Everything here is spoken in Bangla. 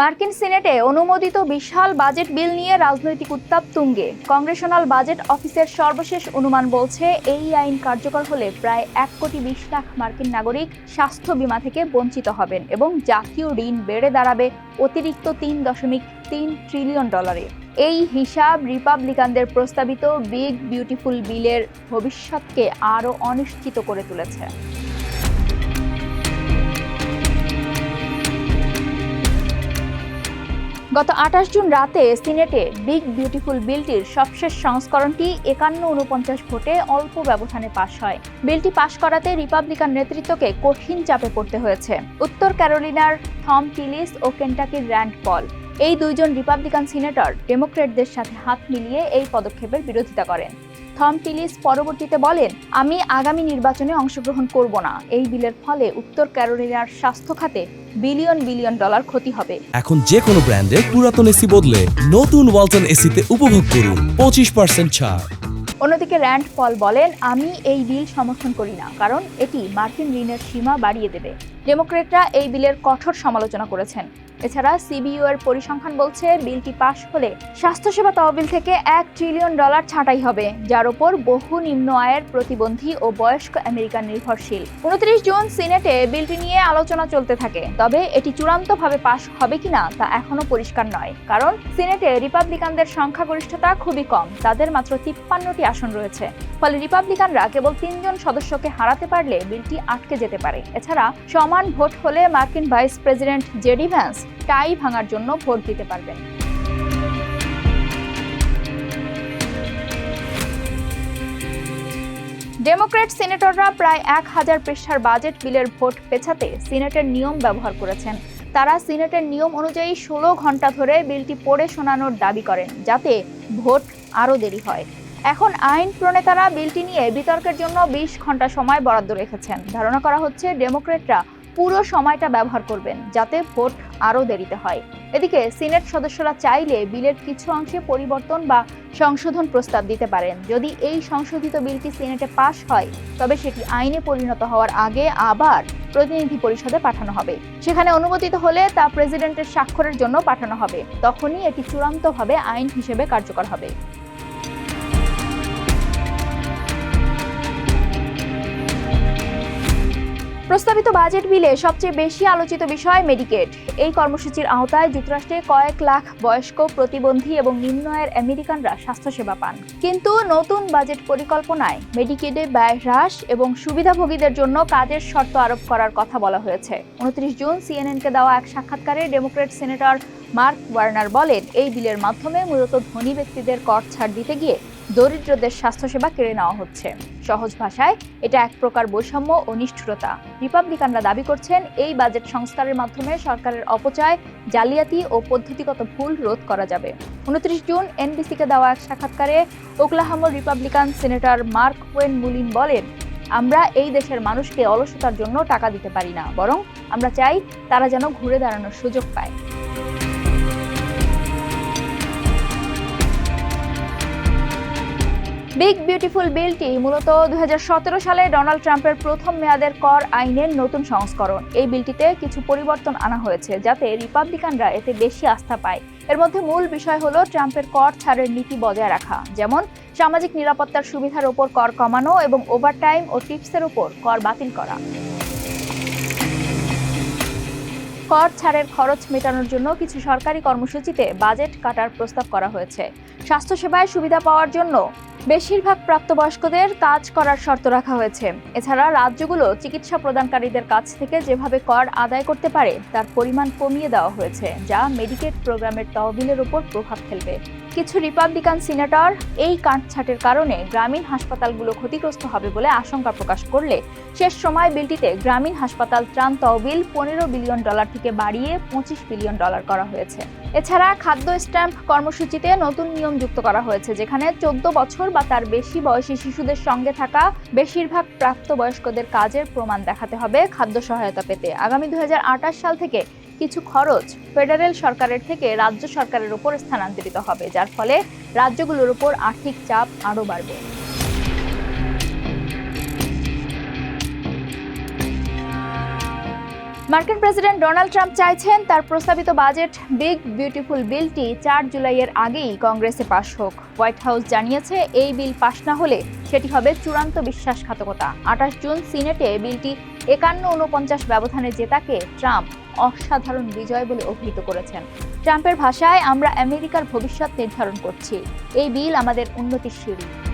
মার্কিন সিনেটে অনুমোদিত বিশাল বাজেট বিল নিয়ে রাজনৈতিক উত্তাপ তুঙ্গে। কংগ্রেশনাল বাজেট অফিসের সর্বশেষ অনুমান বলছে, এই আইন কার্যকর হলে প্রায় এক কোটি বিশ লাখ মার্কিন নাগরিক স্বাস্থ্য বীমা থেকে বঞ্চিত হবেন এবং জাতীয় ঋণ বেড়ে দাঁড়াবে অতিরিক্ত তিন দশমিক তিন ট্রিলিয়ন ডলারে। এই হিসাব রিপাবলিকানদের প্রস্তাবিত বিগ বিউটিফুল বিলের ভবিষ্যৎকে আরও অনিশ্চিত করে তুলেছে। গত আঠাশ জুন রাতে সিনেটে বিগ বিউটিফুল বিলটির সবশেষ সংস্করণটি একান্ন উনপঞ্চাশ ভোটে অল্প ব্যবধানে পাশ হয়। বিলটি পাশ করাতে রিপাবলিকান নেতৃত্বকে কঠিন চাপে পড়তে হয়েছে। উত্তর ক্যারোলিনার থম টিলিস ও কেন্টাকির র্যান্ড পল। এই দুইজন রিপাবলিকান সিনেটর ডেমোক্রেটদের সাথে হাত মিলিয়ে এই পদক্ষেপের বিরোধিতা করেন। থম টিলিস পরবর্তীতে বলেন আমি আগামী নির্বাচনে অংশগ্রহণ করব না। এই বিলের ফলে উত্তর ক্যারোলিনার স্বাস্থ্য খাতে বিলিয়ন বিলিয়ন ডলার ক্ষতি হবে। এখন যে কোনো ব্র্যান্ডের পুরাতন এসি বদলে নতুন ওয়ালটন এসিতে উপভোগ করুন। পঁচিশ পার্সেন্ট ছাড়। অন্যদিকে র্যান্ড পল বলেন আমি এই বিল সমর্থন করি না কারণ এটি মার্কিন ঋণের সীমা বাড়িয়ে দেবে। ডেমোক্রেটরা এই বিলের কঠোর সমালোচনা করেছেন। এছাড়া সিবিইউ এর পরিসংখ্যান বলছে, বিলটি পাশ হলে স্বাস্থ্যসেবা তহবিল থেকে এক ট্রিলিয়ন ডলার ছাঁটাই হবে, যার উপর বহু নিম্ন আয়ের প্রতিবন্ধী ও বয়স্ক আমেরিকান নির্ভরশীল। উনত্রিশ জুন সিনেটে বিলটি নিয়ে আলোচনা চলতে থাকে, তবে এটি চূড়ান্তভাবে পাশ হবে কিনা তা এখনও পরিষ্কার নয়, কারণ সিনেটে রিপাবলিকানদের সংখ্যাগরিষ্ঠতা খুবই কম, তাদের মাত্র তিপ্পান্নটি আসন রয়েছে। ফলে রিপাবলিকানরা কেবল তিনজন সদস্যকে হারাতে পারলে বিলটি আটকে যেতে পারে। এছাড়া সমান ভোট হলে মার্কিন vice president JD Vance tie ভাঙার জন্য ভোট দিতে পারবেন। ডেমোক্র্যাট সিনেটররা প্রায় এক হাজার পৃষ্ঠার বাজেট বিলের ভোট পেছাতে সিনেটের নিয়ম ব্যবহার করেছেন। তারা সিনেটের নিয়ম অনুযায়ী ষোলো ঘণ্টা ধরে বিলটি পড়ে শোনানোর দাবি করেন যাতে ভোট আরও দেরি হয়। এখন আইন প্রণেতারা বিলটি নিয়ে বিতর্কের জন্য বিশ ঘণ্টা সময় বরাদ্দ রেখেছেন। ধারণা করা হচ্ছে ডেমোক্রেটরা পুরো সময়টা ব্যবহার করবেন, যাতে ভোট আরও দেরিতে হয়। এদিকে সিনেট সদস্যরা চাইলে বিলের কিছু অংশে পরিবর্তন বা সংশোধন প্রস্তাব দিতে পারেন। যদি এই সংশোধিত বিলটি সিনেটে পাশ হয়, তবে সেটি আইনে পরিণত হওয়ার আগে আবার প্রতিনিধি পরিষদে পাঠানো হবে। সেখানে অনুমোদিত হলে তা প্রেসিডেন্টের স্বাক্ষরের জন্য পাঠানো হবে। তখনই এটি চূড়ান্তভাবে আইন হিসেবে কার্যকর হবে। প্রস্তাবিত বাজেট বিলে সবচেয়ে বেশি আলোচিত বিষয় মেডিকেড। এই কর্মসূচির আওতায় যুক্তরাষ্ট্রে কয়েক লাখ বয়স্ক, প্রতিবন্ধী এবং নিম্ন আয়ের আমেরিকানরা স্বাস্থ্যসেবা পান। কিন্তু নতুন বাজেট পরিকল্পনায় মেডিকেডে ব্যয় হ্রাস এবং সুবিধাভোগীদের জন্য কাজের শর্ত আরোপ করার কথা বলা হয়েছে। উনত্রিশ জুন সিএনএনকে দেওয়া এক সাক্ষাৎকারে ডেমোক্রেট সেনেটর মার্ক ওয়ার্নার বলেন, এই বিলের মাধ্যমে মূলত ধনী ব্যক্তিদের কর ছাড় দিতে গিয়ে দরিদ্রদের স্বাস্থ্যসেবা কেড়ে নেওয়া হচ্ছে। সহজ ভাষায়, এটা এক প্রকার বৈষম্য ও নিষ্ঠুরতা। রিপাবলিকানরা দাবি করছেন, এই বাজেট সংস্কারের মাধ্যমে সরকারের অপচয়, জালিয়াতি ও পদ্ধতিগত ভুল রোধ করা যাবে। উনত্রিশ জুন এনবিসিকে দেওয়া এক সাক্ষাৎকারে ওকলাহামোর Republican senator Mark Wayne Mullin বলেন, আমরা এই দেশের মানুষকে অলসতার জন্য টাকা দিতে পারি না, বরং আমরা চাই তারা যেন ঘুরে দাঁড়ানোর সুযোগ পায়। বিগ বিউটিফুল বিলটি মূলত দু হাজার সতেরো সালে ডোনাল্ড ট্রাম্পের প্রথম মেয়াদের কর আইনের নতুন সংস্করণ। এই বিলটিতে কিছু পরিবর্তন আনা হয়েছে, যাতে রিপাবলিকানরা এতে বেশি আস্থা পায়। এর মধ্যে মূল বিষয় হলো ট্রাম্পের কর ছাড়ের নীতি বজায় রাখা, যেমন সামাজিক নিরাপত্তার সুবিধার ওপর কর কমানো এবং ওভারটাইম ও টিপসের উপর কর বাতিল করা। কর ছাড়ের খরচ মেটানোর জন্য কিছু সরকারি কর্মসূচিতে বাজেট কাটার প্রস্তাব করা হয়েছে। স্বাস্থ্যসেবায় সুবিধা পাওয়ার জন্য বেশিরভাগ প্রাপ্তবয়স্কদের কাজ করার শর্ত রাখা হয়েছে। এছাড়া রাজ্যগুলো চিকিৎসা প্রদানকারীদের কাছ থেকে যেভাবে কর আদায় করতে পারে, তার পরিমাণ কমিয়ে দেওয়া হয়েছে, যা মেডিকেট প্রোগ্রামের তহবিলের উপর প্রভাব ফেলবে। কিছু রিপাবলিকান সিনেটর এই কাটছাটের কারণে গ্রামীণ হাসপাতালগুলো ক্ষতিগ্রস্ত হবে বলে আশঙ্কা প্রকাশ করলে শেষ সময় বিলটিতে গ্রামীণ হাসপাতাল ত্রাণ তহবিল পনেরো বিলিয়ন ডলার থেকে বাড়িয়ে পঁচিশ বিলিয়ন ডলার করা হয়েছে। এছাড়া খাদ্য স্ট্যাম্প কর্মসূচিতে নতুন নিয়ম যুক্ত করা হয়েছে, যেখানে চোদ্দ বছর বা তার বেশি বয়সী শিশুদের সঙ্গে থাকা বেশিরভাগ প্রাপ্তবয়স্কদের কাজের প্রমাণ দেখাতে হবে খাদ্য সহায়তা পেতে। আগামী দুই হাজার আঠাশ সাল থেকে কিছু খরচ ফেডারেল সরকারের থেকে রাজ্য সরকারের উপর স্থানান্তরিত হবে, যার ফলে রাজ্যগুলোর উপর আর্থিক চাপ আরও বাড়বে। মার্কিন প্রেসিডেন্ট ডোনাল্ড ট্রাম্প চাইছেন তার প্রস্তাবিত বাজেট বিগ বিউটিফুল বিলটি চার জুলাইয়ের আগেই কংগ্রেসে পাশ হোক। হোয়াইট হাউস জানিয়েছে এই বিল পাশ না হলে সেটি হবে চূড়ান্ত বিশ্বাসঘাতকতা। আঠাশ জুন সিনেটে বিলটি একান্ন উনপঞ্চাশ ব্যবধানে জেতাকে ট্রাম্প অসাধারণ বিজয় বলে অভিহিত করেছেন। ট্রাম্পের ভাষায় আমরা আমেরিকার ভবিষ্যৎ নির্ধারণ করছি। এই বিল আমাদের উন্নতির সিঁড়ি।